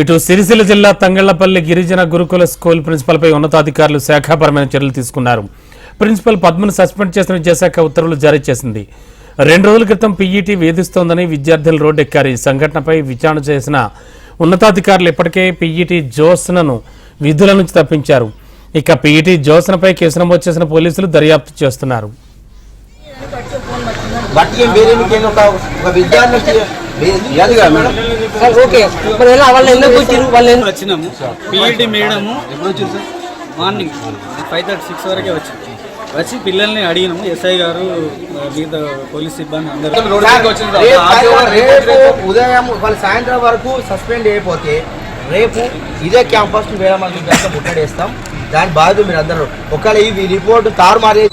ఇటు సిరిసిల్ల జిల్లా తంగళ్ళపల్లి గిరిజన గురుకుల స్కూల్ ప్రిన్సిపల్పై ఉన్నతాధికారులు శాఖాపరమైన చర్యలు తీసుకున్నారు. ప్రిన్సిపల్ పద్మను సస్పెండ్ చేసిన విద్యాశాఖ ఉత్తర్వులు జారీ చేసింది. రెండు రోజుల క్రితం పీఈటీ వేధిస్తోందని విద్యార్థులు రోడ్డెక్కారు. ఈ సంఘటనపై విచారణ చేసిన ఉన్నతాధికారులు ఇప్పటికే పీఈటీ జోస్నను విధుల నుంచి తప్పించారు. ఇక పీఈటీ జోస్నపై కేసు నమోదు చేసిన పోలీసులు దర్యాప్తు చేస్తున్నారు. ఒక మేడం ఓకే. మరి ఎలా వాళ్ళు ఎందుకు వచ్చిర్రు వాళ్ళు ఎందుకు వచ్చినాము. PET madam. Morning five thirty six వరకే వచ్చింది వచ్చి పిల్లల్ని అడిగినాము. ఎస్ఐ గారు మిగతా పోలీస్ సిబ్బంది అందరూ. రేపు రేపు ఉదయం వాళ్ళు సాయంత్రం వరకు సస్పెండ్ అయిపోతే రేపు ఇదే క్యాంపస్ వేరే మంది ముట్టడేస్తాం. దాని బాధ్యత మీరు అందరూ. ఒకవేళ ఈ రిపోర్ట్ తారుమారే